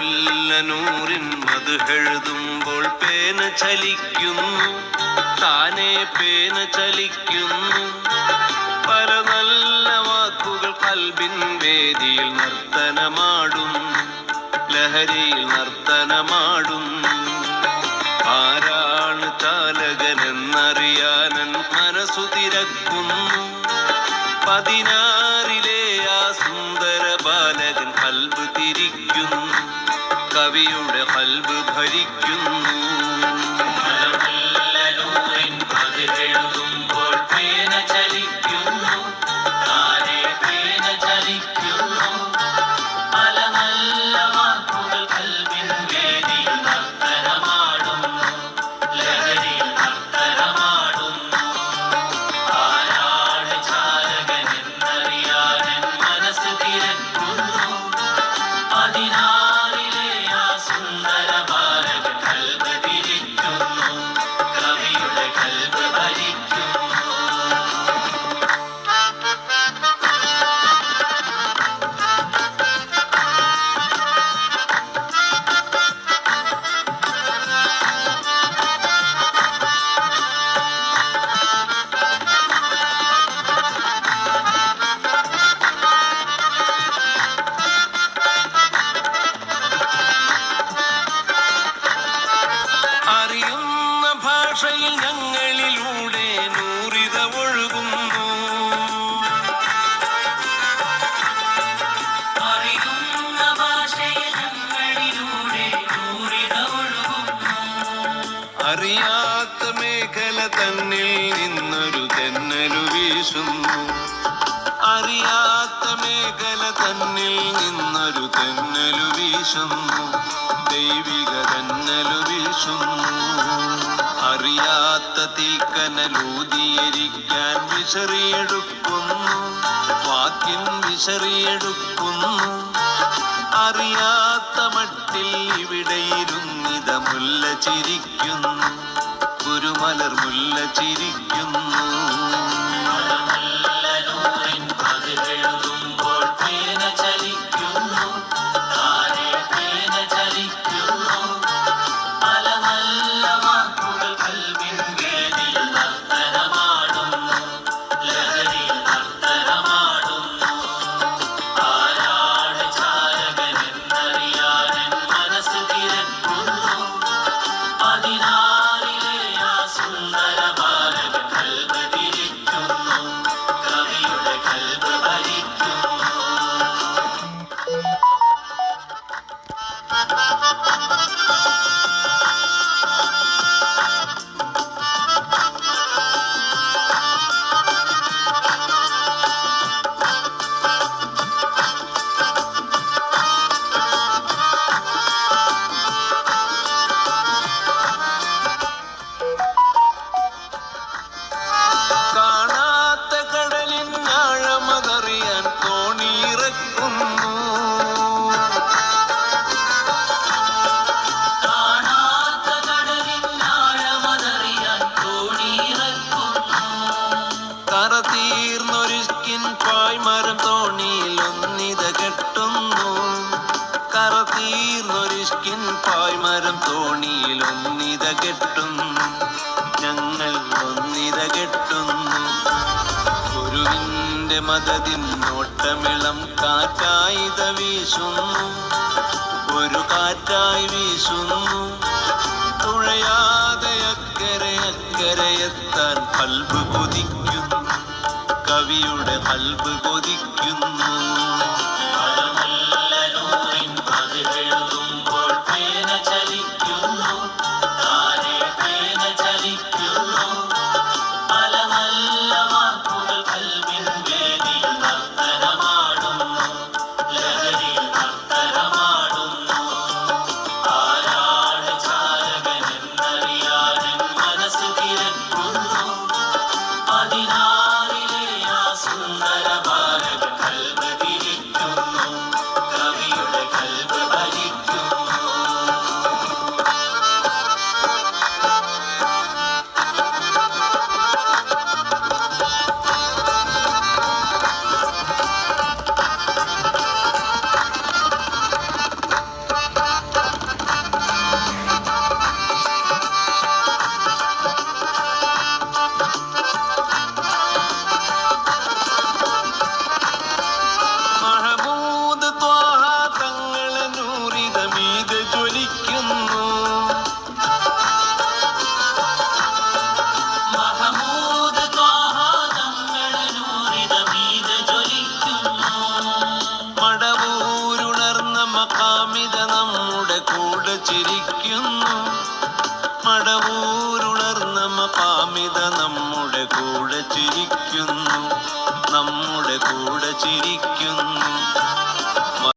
മത് എഴുതുമ്പോൾ പേന ചലിക്കുന്നു. താനെ പേന ചലിക്കുന്നു. പല നല്ല വാക്കുകൾ കൽബിൻ വേദിയിൽ നർത്തനമാടും ലഹരിയിൽ നർത്തനമാടും ആരാണ് ചാലകനെന്നറിയാനൻ മനസ്സു തിരക്കുന്നു. പതിനാറിലെ ആ സുന്ദര ബാലകൻ കൽബ് തിരിക്കുന്നു. കവിയുടെ കൽബ് ഭരിക്കുന്നു. ചലിക്കുന്നു. ചലിക്കുന്നു. തന്നിൽ നിന്നൊരു തെന്നലു വീശുന്നു. അറിയാത്ത മേഖല തന്നിൽ നിന്നൊരു തെന്നലു വീശുന്നു. ദൈവിക തന്നലു വീശുന്നു. അറിയാത്ത തീക്കനലൂതിയിരിക്കാൻ വിശറിയെടുക്കുന്നു. വാക്കിൻ വിശറിയെടുക്കുന്നു. അറിയാത്ത മട്ടിൽ ഇവിടെ ഇരുന്നിത മുല്ല ചിരിക്കുന്നു. കുരുമലർ മുല്ല ചിരിക്കുന്നു. തീർന്നൊരിക്കിൻ പായ്മരം തോണിയിൽ ഒന്നിത കെട്ടുന്നു. കറ തീർന്നൊരുക്കിൻ പായ്മരം തോണിയിൽ ഒന്നിത കെട്ടുന്നു. ഞങ്ങൾ ഒന്നിത കെട്ടുന്നു. ഗുരുവിന്റെ മതതിൻ നോട്ടമിളം കാറ്റായിത വീശുന്നു. ഒരു കാറ്റായി വീശുന്നു. തുഴയാതെ അക്കരെ അക്കരെ എത്താൻ പൽബ് കൊതിക്കുന്നു. കവിയുടെ കൽബ് കൊതിക്കുന്നു. ചിരിക്കുന്നു. മടവൂരുണർന്നമ പാമിത നമ്മുടെ കൂടെ ചിരിക്കുന്നു. നമ്മുടെ കൂടെ ചിരിക്കുന്നു.